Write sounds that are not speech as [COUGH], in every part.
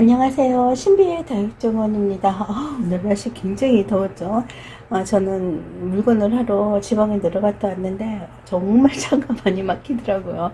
안녕하세요. 신비의 다육정원입니다. [LAUGHS] 아, 오늘 날씨 굉장히 더웠죠. 아, 저는 물건을 하러 지방에 내려갔다 왔는데 정말 [LAUGHS] 차가 많이 막히더라고요.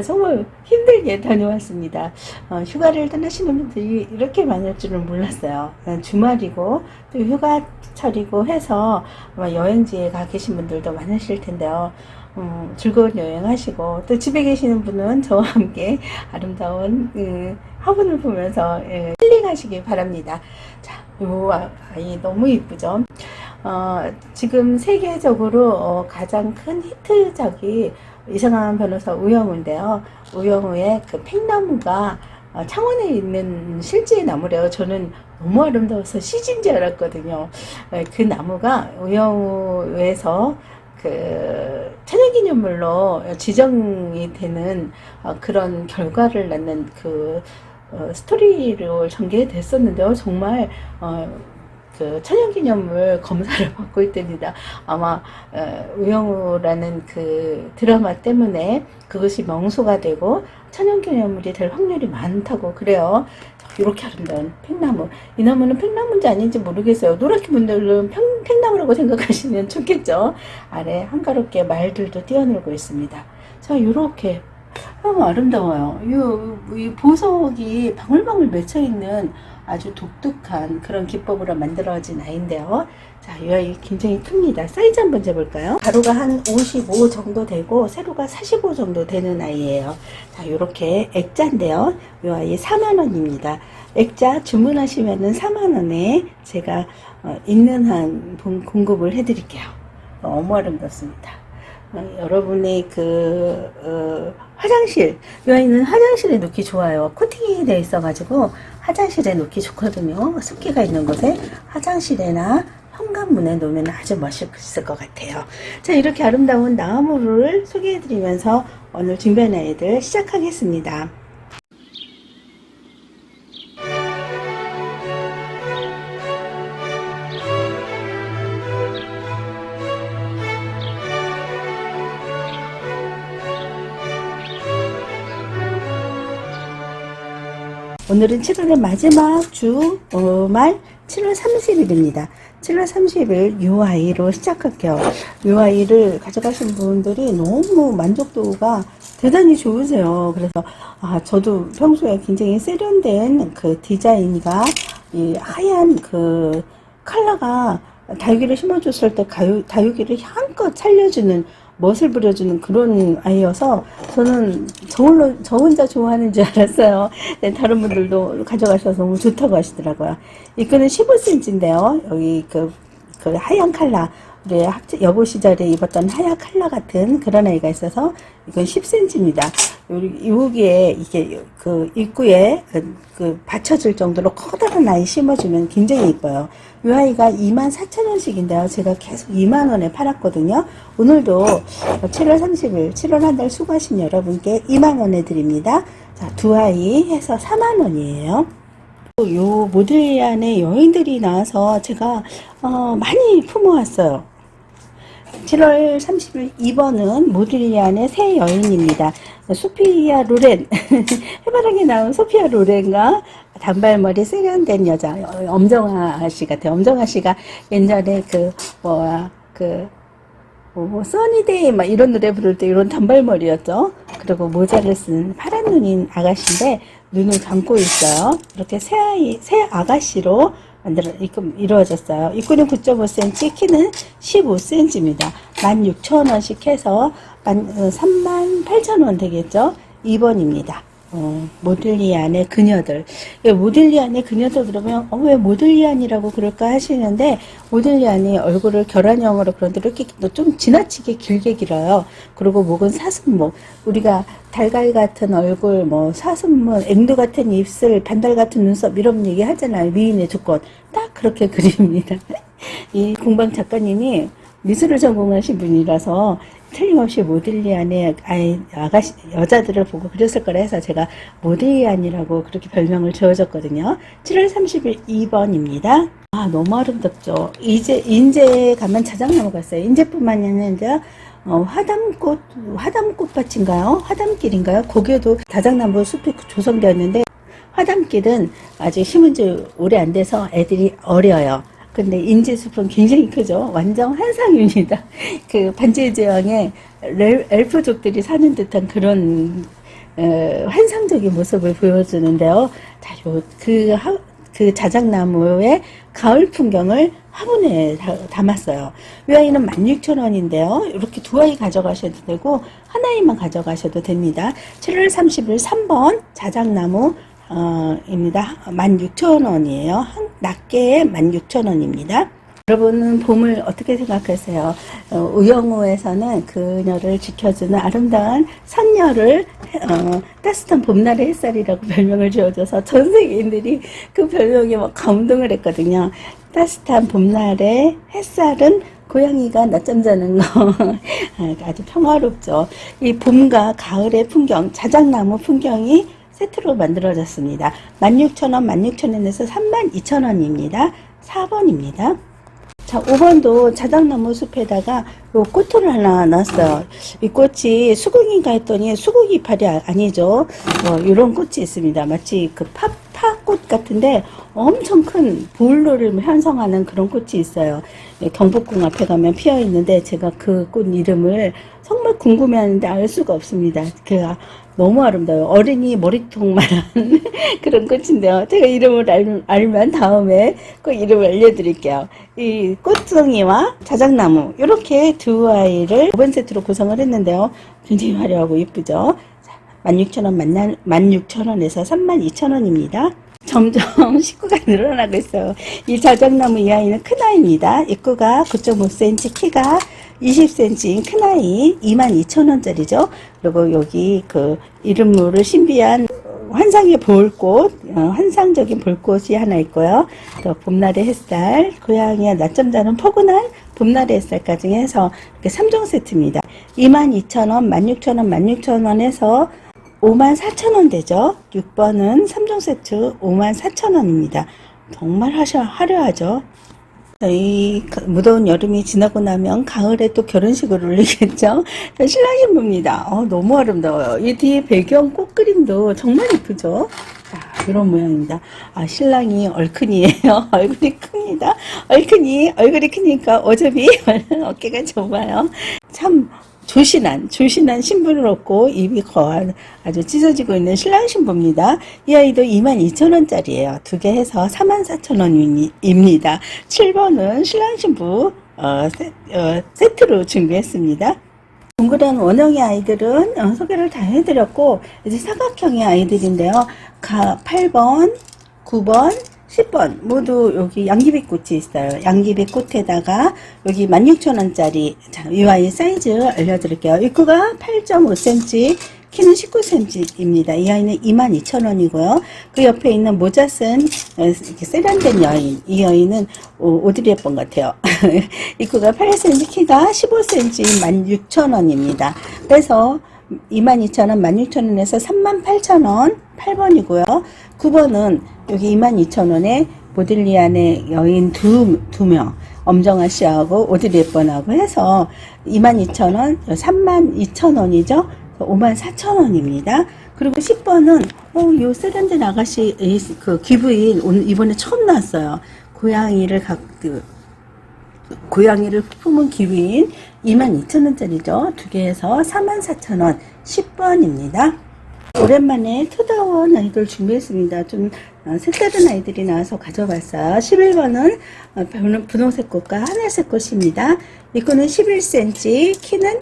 정말 힘들게 다녀왔습니다. 어, 휴가를 떠나시는 분들이 이렇게 많을 줄은 몰랐어요. 어, 주말이고 또 휴가철이고 해서 여행지에 가 계신 분들도 많으실 텐데요. 음, 즐거운 여행 하시고 또 집에 계시는 분은 저와 함께 아름다운 그 화분을 보면서 예, 힐링하시길 바랍니다. 자, 요 아- 아이 너무 이쁘죠? 어, 지금 세계적으로 어, 가장 큰 히트작이 이상한 변호사 우영우인데요. 우영우의 그 팽나무가 어, 창원에 있는 실제 나무래요. 저는 너무 아름다워서 CG인 줄 알았거든요. 예, 그 나무가 우영우에서 그 천연기념물로 지정이 되는 어, 그런 결과를 낳는 그 어, 스토리로 전개됐었는데요. 정말 어, 그 천연기념물 [LAUGHS] 검사를 받고 있답니다. 아마 어, 우영우라는 그 드라마 때문에 그것이 명소가 되고 천연기념물이 될 확률이 많다고 그래요. 이렇게 아름다운 팽나무. 이 나무는 팽나무인지 아닌지 모르겠어요. 노랗게 분들은 팽, 팽나무라고 생각하시면 좋겠죠. 아래 한가롭게 말들도 뛰어놀고 있습니다. 자, 요렇게. 너무 아름다워요. 이, 이 보석이 방울방울 맺혀 있는 아주 독특한 그런 기법으로 만들어진 아이인데요. 자, 이 아이 굉장히 큽니다. 사이즈 한번 재볼까요? 가로가 한 55 정도 되고, 세로가 45 정도 되는 아이예요. 자, 요렇게 액자인데요. 이 아이 4만 원입니다. 액자 주문하시면은 4만 원에 제가 어, 있는 한 본- 공급을 해드릴게요. 너무 아름답습니다. 어, 여러분의 그 어, 화장실 이 아이는 화장실에 놓기 좋아요. 코팅이 되어 있어 가지고 화장실에 놓기 좋거든요. 습기가 있는 곳에 화장실에나 현관문에 놓으면 아주 멋있을 것 같아요. 자 이렇게 아름다운 나무를 소개해 드리면서 오늘 준비한 아이들 시작하겠습니다. 오늘은 7월의 마지막 주, 어, 말 7월 30일입니다. 7월 30일 UI로 시작할게요. UI를 가져가신 분들이 너무 만족도가 대단히 좋으세요. 그래서, 아, 저도 평소에 굉장히 세련된 그 디자인과 이 하얀 그 컬러가 다육이를 심어줬을 때 가유, 다육이를 향껏 살려주는 멋을 부려주는 그런 아이여서 저는 저, 홀로, 저 혼자 좋아하는 줄 알았어요. 네, 다른 분들도 가져가셔서 너무 좋다고 하시더라고요. 이 끈은 15cm인데요. 여기 그, 그 하얀 칼라, 우리 학창, 여고 시절에 입었던 하얀 칼라 같은 그런 아이가 있어서 이건 10cm입니다. 여기, 여기에 이게 그 입구에 그, 그 받쳐줄 정도로 커다란 아이 심어주면 굉장히 이뻐요. 이 아이가 24,000원씩인데요. 제가 계속 2만원에 팔았거든요. 오늘도 7월 30일, 7월 한 달 수고하신 여러분께 2만원에 드립니다. 자, 두 아이 해서 4만원이에요. 요 모델리안에 여인들이 나와서 제가 어, 많이 품어왔어요. 7월 30일 2번은 모딜리안의 새 여인입니다. 소피아 로렌 [LAUGHS] 해바라기 나온 소피아 로렌과 단발머리 세련된 여자 어, 엄정아 씨 같아요. 엄정아 씨가 옛날에 그 뭐야 그 뭐, 뭐, 써니데이, 막 이런 노래 부를 때 이런 단발머리였죠. 그리고 모자를 쓴 파란 눈인 아가씨인데, 눈을 감고 있어요. 이렇게 새 아이, 새 아가씨로 만들어, 이끔 이루어졌어요. 입구는 9.5cm, 키는 15cm입니다. 16,000원씩 해서, 만, 38,000원 되겠죠? 2번입니다. 어, 모들리안의 그녀들. 예, 모들리안의 그녀들 그러면 어, 왜 모들리안이라고 그럴까 하시는데 모들리안이 얼굴을 결혼형으로 그런데 이렇게 좀 지나치게 길게 길어요. 그리고 목은 사슴목. 우리가 달걀 같은 얼굴, 뭐 사슴목, 앵두 같은 입술, 반달 같은 눈썹 이런 얘기 하잖아요. 미인의 조건. 딱 그렇게 그립니다. [LAUGHS] 이 공방 작가님이 미술을 전공하신 분이라서 틀림없이 모딜리안의 아이, 아가씨, 여자들을 보고 그렸을 거라 해서 제가 모딜리안이라고 그렇게 별명을 지어줬거든요. 7월 30일 2번입니다. 아, 너무 아름답죠. 이제, 인제 가면 자작나무 갔어요. 인제뿐만이 아니라, 어, 화담꽃, 화담꽃밭인가요? 화담길인가요? 거기에도 자작나무 숲이 조성되어 있는데, 화단길은 아직 심은 지 오래 안 돼서 애들이 어려요. 근데 인지숲은 굉장히 크죠. 완전 환상입니다. [LAUGHS] 그 반지의 제왕에 렐- 엘프족들이 사는 듯한 그런 어, 환상적인 모습을 보여주는데요. 자, 요, 그, 하, 그 자작나무의 가을 풍경을 화분에 다- 담았어요. 이 아이는 16,000원인데요. 이렇게 두 아이 가져가셔도 되고, 한 아이만 가져가셔도 됩니다. 7월 30일 3번 자작나무, 어, 입니다. 16,000원이에요. 한, 낱개에 16,000원입니다. 여러분은 봄을 어떻게 생각하세요? 어, 우영우에서는 그녀를 지켜주는 아름다운 선녀를 어, 따뜻한 봄날의 햇살이라고 [LAUGHS] 별명을 지어줘서 전 세계인들이 그 별명에 막 감동을 했거든요. 따뜻한 봄날의 햇살은 고양이가 낮잠 자는 거 [LAUGHS] 아주 평화롭죠. 이 봄과 가을의 풍경, 자작나무 풍경이 세트로 만들어졌습니다. 16,000원, 16,000원에서 32,000원입니다. 4번입니다. 자, 5번도 자작나무 숲에다가 요 꽃을 하나 놨어요. 이 꽃이 수국인가 했더니 수국 이파리 아- 아니죠. 어, 이런 꽃이 있습니다. 마치 그 파, 파꽃 같은데 엄청 큰 보울로를 형성하는 그런 꽃이 있어요. 예, 경복궁 앞에 가면 피어 있는데 제가 그 꽃 이름을 정말 궁금해하는데 알 수가 없습니다. 그 너무 아름다워요. 어린이 머리통만한 [LAUGHS] 그런 꽃인데요. 제가 이름을 알, 알면 다음에 그 이름을 알려드릴게요. 이 꽃송이와 자작나무 이렇게 두 아이를 5번 세트로 구성을 했는데요. 굉장히 화려하고 예쁘죠. 16,000원, 16,000원에서 32,000원입니다. 점점 [LAUGHS] 식구가 늘어나고 있어요. 이 자작나무 이 아이는 큰 아이입니다. 입구가 9.5cm, 키가 20cm인 큰 아이 22,000원짜리죠. 그리고 여기 그 이름 모를 신비한 환상의 볼꽃, 어, 환상적인 볼꽃이 하나 있고요. 또 봄날의 햇살, 고양이와 낮잠 자는 포근한 봄날의 햇살까지 해서 이렇게 3종 세트입니다. 22,000원, 16,000원, 16,000원에서 54,000원 되죠. 6번은 3종 세트 54,000원입니다. 정말 하셔, 화려하죠. 이그 무더운 여름이 지나고 나면 가을에 또 결혼식을 올리겠죠. 자, 신랑 신부입니다. 어, 너무 아름다워요. 이 뒤에 배경 꽃 그림도 정말 예쁘죠. 자, 이런 모양입니다. 아, 신랑이 얼큰이에요. [LAUGHS] 얼굴이 큽니다. 얼큰이, 얼굴이 크니까 어차피 [LAUGHS] 어깨가 좁아요. 참, 조신한, 조신한 신부를 얻고 입이 거한 아주 찢어지고 있는 신랑 신부입니다. 이 아이도 22,000원짜리예요. 두 개 해서 44,000원입니다. 7번은 신랑 신부 어, 세, 어, 세트로 준비했습니다. 동그란 원형의 아이들은 어, 소개를 다 해드렸고 이제 사각형의 아이들인데요. 가 8번, 9번, 10번 모두 여기 양귀비 꽃이 있어요. 양귀비 꽃에다가 여기 16,000원짜리 자, 이 아이 사이즈 알려드릴게요. 입구가 8.5cm, 키는 19cm입니다. 이 아이는 22,000원이고요. 그 옆에 있는 모자 쓴 어, 세련된 여인. 이 여인은 오- 오드리 헵번 같아요. [LAUGHS] 입구가 8cm, 키가 15cm, 16,000원입니다. 그래서 22,000원, 16,000원에서 38,000원, 8번이고요. 9번은 여기 22,000원에 모딜리안의 여인 두, 두 명, 엄정아 씨하고 오드리 헵번하고 해서 22,000원, 32,000원이죠. 54,000원입니다. 그리고 10번은, 어, 요 세련된 아가씨, 이- 그 귀부인 오늘 이번에 처음 나왔어요. 고양이를 각, 그, 고양이를 품은 기부인 22,000원짜리죠. 두 개에서 44,000원 10번입니다. 오랜만에 투다원 아이돌 준비했습니다. 좀 어, 색다른 아이들이 나와서 가져봤어요. 11번은 어, 분홍- 분홍색 꽃과 하늘색 꽃입니다. 이거는 11cm, 키는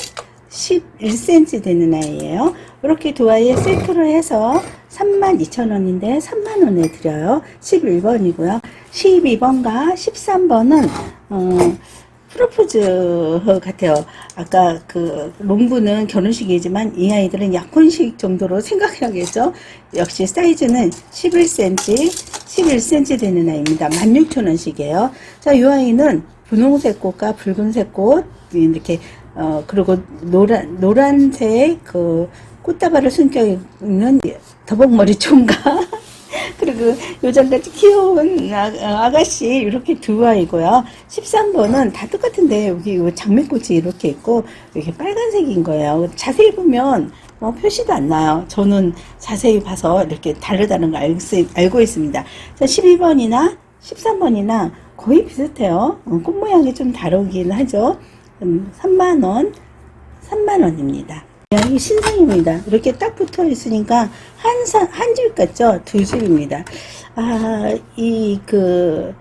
11cm 되는 아이예요. 이렇게 두 아이의 세트로 해서 32,000원인데 3만원에 드려요. 11번이고요. 12번과 13번은 어, 프로포즈 같아요. 아까 그 롱부는 결혼식이지만 이 아이들은 약혼식 정도로 생각해야겠죠. 역시 사이즈는 11cm, 11cm 되는 아이입니다. 16,000원씩이에요. 자, 이 아이는 분홍색 꽃과 붉은색 꽃 이렇게 어 그리고 노란 노란색 그 꽃다발을 숨겨 있는 더벅머리 총각 그리고 요즘같이 귀여운 아, 아가씨 이렇게 두 아이고요. 13번은 다 똑같은데 여기 요 장미꽃이 이렇게 있고 이렇게 빨간색인 거예요. 자세히 보면 어, 표시도 안 나요. 저는 자세히 봐서 이렇게 다르다는 걸 알, 수- 알고 있습니다. 자, 12번이나 13번이나 거의 비슷해요. 어, 꽃 모양이 좀 다르긴 하죠. 음, 3만원, 3만원입니다. 이 신상입니다. 이렇게 딱 붙어 있으니까 한, 사, 한 줄 같죠? 두 줄입니다. 아, 이, 그,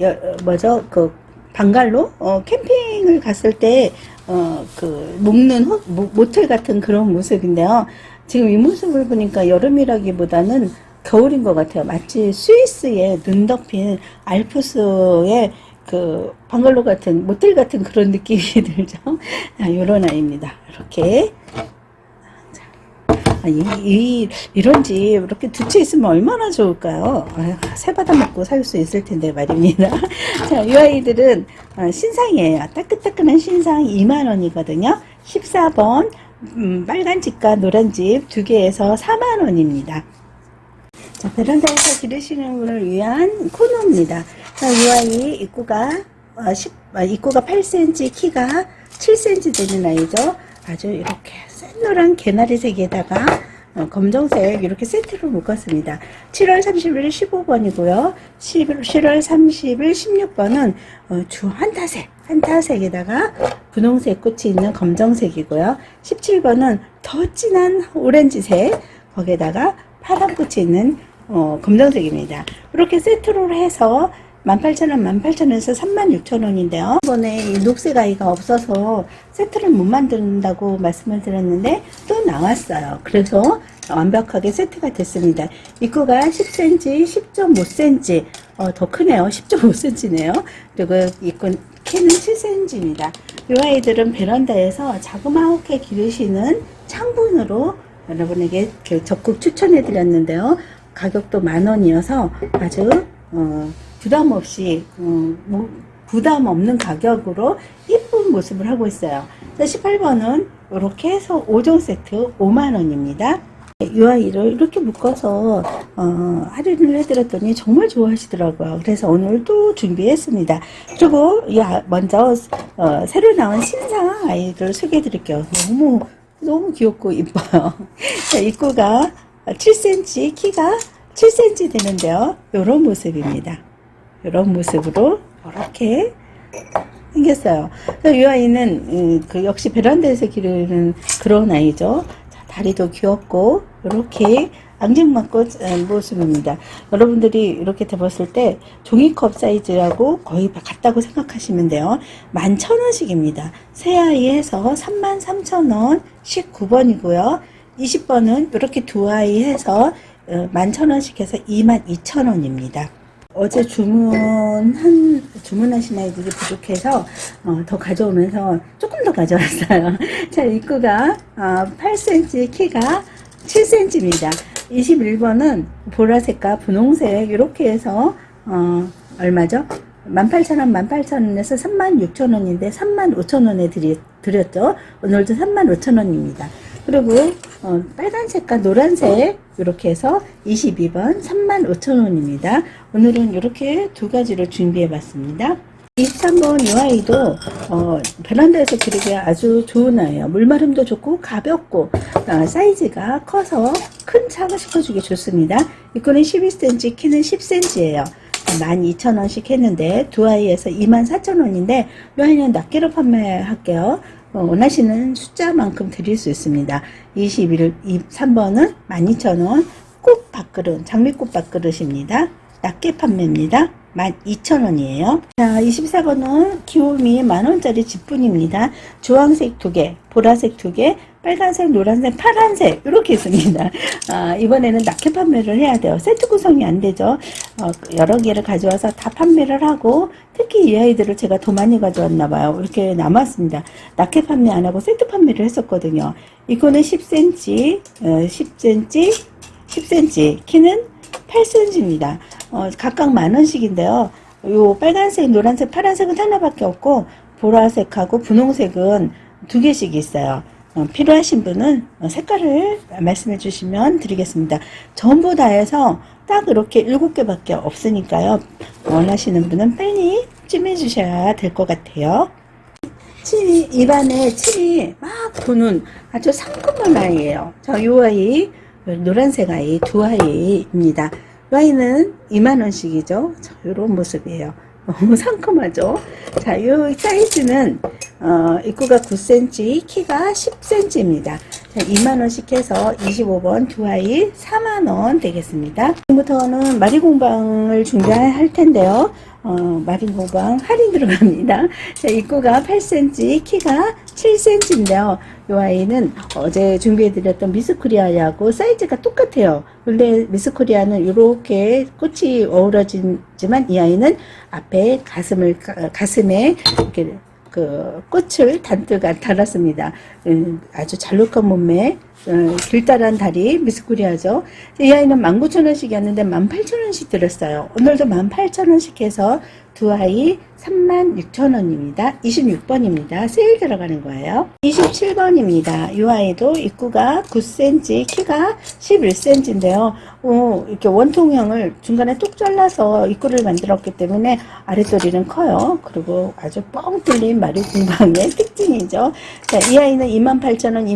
여, 뭐죠? 그, 방갈로? 어, 캠핑을 갔을 때, 어, 그, 먹는 호, 모, 모텔 같은 그런 모습인데요. 지금 이 모습을 보니까 여름이라기보다는 겨울인 것 같아요. 마치 스위스의 눈 덮인 알프스의 그 방갈로 같은 모텔 같은 그런 느낌이 [LAUGHS] 들죠. 아, 요런 아이입니다. 이렇게 아, 이, 이, 이런 집 이렇게 두채 있으면 얼마나 좋을까요? 아유, 새 받아 먹고 살 수 있을 텐데 말입니다. [LAUGHS] 자, 이 아이들은 어, 신상이에요. 따끈따끈한 신상 2만 원이거든요. 14번, 음, 빨간 집과 노란 집 두 개에서 4만 원입니다. 자, 베란다에서 기르시는 분을 위한 코너입니다. 자, 이 아이 입구가, 어, 10, 아, 입구가 8cm, 키가 7cm 되는 아이죠. 아주 이렇게 샛노란 개나리색에다가 어, 검정색 이렇게 세트로 묶었습니다. 7월 30일 15번이고요. 11, 7월 30일 16번은 어, 주 한타색, 한타색에다가 분홍색 꽃이 있는 검정색이고요. 17번은 더 진한 오렌지색, 거기에다가 파란 꽃이 있는 어, 검정색입니다. 이렇게 세트로 해서 18,000원, 18,000원에서 36,000원인데요. 이번에 이 녹색 아이가 없어서 세트를 못 만든다고 말씀을 드렸는데 또 나왔어요. 그래서 완벽하게 세트가 됐습니다. 입구가 10cm, 10.5cm, 어, 더 크네요. 10.5cm네요. 그리고 입구 키는 7cm입니다. 이 아이들은 베란다에서 자그마하게 기르시는 창분으로 여러분에게 적극 추천해 드렸는데요. 가격도 만 원이어서 아주 어, 부담 없이 어, 뭐, 부담 없는 가격으로 이쁜 모습을 하고 있어요. 18번은 이렇게 해서 5종 세트 5만 원입니다. 이 아이를 이렇게 묶어서 어, 할인을 해드렸더니 정말 좋아하시더라고요. 그래서 오늘 또 준비했습니다. 그리고 이 아- 먼저 어, 새로 나온 신상 아이를 소개해드릴게요. 너무 너무 귀엽고 이뻐요. [LAUGHS] 자, 입구가 7cm, 키가 7cm 되는데요. 이런 모습입니다. 이런 모습으로 이렇게 생겼어요. 이 아이는 음, 그 역시 베란다에서 기르는 그런 아이죠. 자, 다리도 귀엽고 이렇게 앙증맞고 모습입니다. 여러분들이 이렇게 대봤을 때 종이컵 사이즈하고 거의 같다고 생각하시면 돼요. 11,000원씩입니다. 새 아이에서 33,000원 19번이고요. 20번은 이렇게 두 아이 해서 11,000원씩 해서 22,000원입니다. 어제 주문한 주문하신 아이들이 부족해서 어, 더 가져오면서 조금 더 가져왔어요. [LAUGHS] 자 입구가 어, 8cm, 키가 7cm입니다. 21번은 보라색과 분홍색 이렇게 해서 어, 얼마죠? 18,000원, 18,000원에서 36,000원인데 35,000원에 드리, 드렸죠. 오늘도 35,000원입니다. 그리고 어, 빨간색과 노란색 이렇게 해서 22번 35,000원입니다. 오늘은 이렇게 두 가지를 준비해 봤습니다. 23번 이 아이도 어, 베란다에서 기르기 아주 좋은 아이예요. 물마름도 좋고 가볍고 어, 사이즈가 커서 큰 차가 시켜주기 좋습니다. 이거는 12cm, 키는 10cm예요. 12,000원씩 했는데 두 아이에서 24,000원인데 이 아이는 낱개로 판매할게요. 어, 원하시는 숫자만큼 드릴 수 있습니다. 21, 3번은 12,000원 꽃 밥그릇, 장미꽃 밥그릇입니다. 낱개 판매입니다. 12,000원이에요. 자, 24번은 귀요미 만원짜리 지뿐입니다. 주황색 두 개, 보라색 두 개, 빨간색, 노란색, 파란색 이렇게 있습니다. 아, 이번에는 낱개 판매를 해야 돼요. 세트 구성이 안 되죠. 어, 여러 개를 가져와서 다 판매를 하고 특히 이 아이들을 제가 더 많이 가져왔나 봐요. 이렇게 남았습니다. 낱개 판매 안 하고 세트 판매를 했었거든요. 이거는 10cm, 어, 10cm, 10cm, 키는 8cm입니다. 어, 각각 만 원씩인데요. 요 빨간색, 노란색, 파란색은 하나밖에 없고 보라색하고 분홍색은 두 개씩 있어요. 어, 필요하신 분은 어, 색깔을 말씀해 주시면 드리겠습니다. 전부 다 해서 딱 이렇게 일곱 개밖에 없으니까요. 원하시는 분은 빨리 찜해 주셔야 될 것 같아요. 침이, 입안에 침이 막 도는 아주 상큼한 아이예요. 자, 요 아이, 노란색 아이, 두 아이입니다. 이 아이는 2만원씩이죠. 자, 요런 모습이에요. 너무 상큼하죠? 자, 요 사이즈는, 어, 입구가 9cm, 키가 10cm입니다. 자, 2만원씩 해서 25번 두 아이 4만원 되겠습니다. 지금부터는 마리 공방을 준비할 텐데요. 어, 마린 공방 할인 들어갑니다. 자, 입구가 8cm, 키가 7cm인데요. 이 아이는 어제 준비해드렸던 미스코리아하고 사이즈가 똑같아요. 근데 미스코리아는 이렇게 꽃이 어우러지지만 이 아이는 앞에 가슴을, 가- 가슴에 이렇게 그 꽃을 단뜻 달았습니다. 음, 아주 잘록한 몸매, 어, 길다란 다리, 미스코리아죠. 이 아이는 19,000원씩이었는데 18,000원씩 들었어요. 오늘도 18,000원씩 해서 두 아이 36,000원입니다. 26번입니다. 세일 들어가는 거예요. 27번입니다. 이 아이도 입구가 9cm, 키가 11cm인데요. 어, 이렇게 원통형을 중간에 뚝 잘라서 입구를 만들었기 때문에 아랫도리는 커요. 그리고 아주 뻥 뚫린 마리 공방의 [LAUGHS] 특징이죠. 자, 이 아이는 28,000원,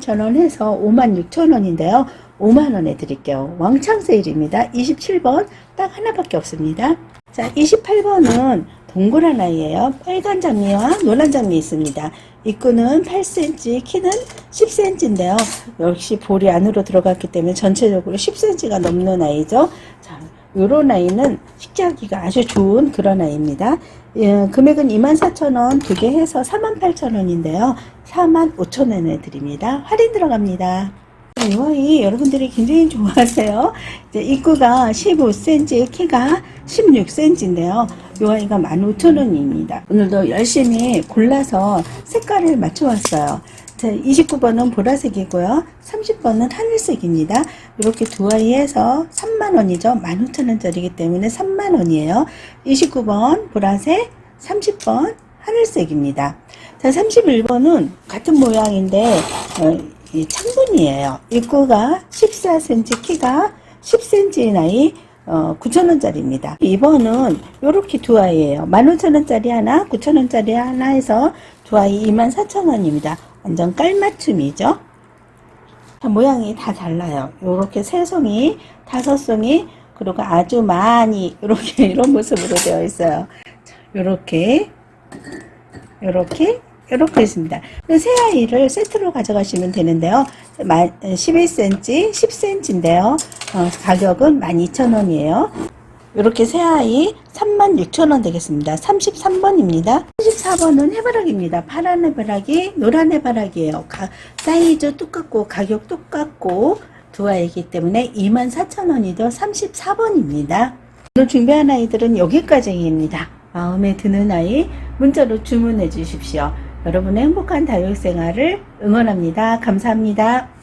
28,000원 해서 56,000원인데요. 5만원에 드릴게요. 왕창 세일입니다. 27번 딱 하나밖에 없습니다. 자, 28번은 동그란 아이예요. 빨간 장미와 노란 장미 있습니다. 입구는 8cm, 키는 10cm인데요. 역시 볼이 안으로 들어갔기 때문에 전체적으로 10cm가 넘는 아이죠. 자, 요런 아이는 식재하기가 아주 좋은 그런 아이입니다. 예, 금액은 24,000원 두 개 해서 48,000원인데요. 45,000원에 드립니다. 할인 들어갑니다. 이 아이 여러분들이 굉장히 좋아하세요. 이제 입구가 15cm, 키가 16cm인데요. 이 아이가 15,000원입니다. 오늘도 열심히 골라서 색깔을 맞춰왔어요. 자, 29번은 보라색이고요. 30번은 하늘색입니다. 이렇게 두 아이에서 3만원이죠. 15,000원짜리이기 때문에 3만원이에요. 29번 보라색, 30번 하늘색입니다. 자, 31번은 같은 모양인데, 어, 이 창문이에요. 입구가 14cm, 키가 10cm인 아이, 어, 9,000원짜리입니다. 2번은 요렇게 두 아이예요. 15,000원짜리 하나, 9,000원짜리 하나 해서 두 아이 24,000원입니다. 완전 깔맞춤이죠. 자, 모양이 다 달라요. 요렇게 세 송이, 다섯 송이, 그리고 아주 많이, 요렇게, [LAUGHS] 이런 모습으로 되어 있어요. 자, 요렇게, 요렇게, 요렇게 있습니다. 그세 아이를 세트로 가져가시면 되는데요. 11cm, 10cm인데요. 어, 가격은 12,000원이에요. 이렇게 새 아이 36,000원 되겠습니다. 33번입니다. 34번은 해바라기입니다. 파란 해바라기, 노란 해바라기예요. 가, 사이즈 똑같고 가격 똑같고 두 아이이기 때문에 24,000원이죠. 34번입니다. 오늘 준비한 아이들은 여기까지입니다. 마음에 드는 아이 문자로 주문해 주십시오. 여러분의 행복한 다육 생활을 응원합니다. 감사합니다.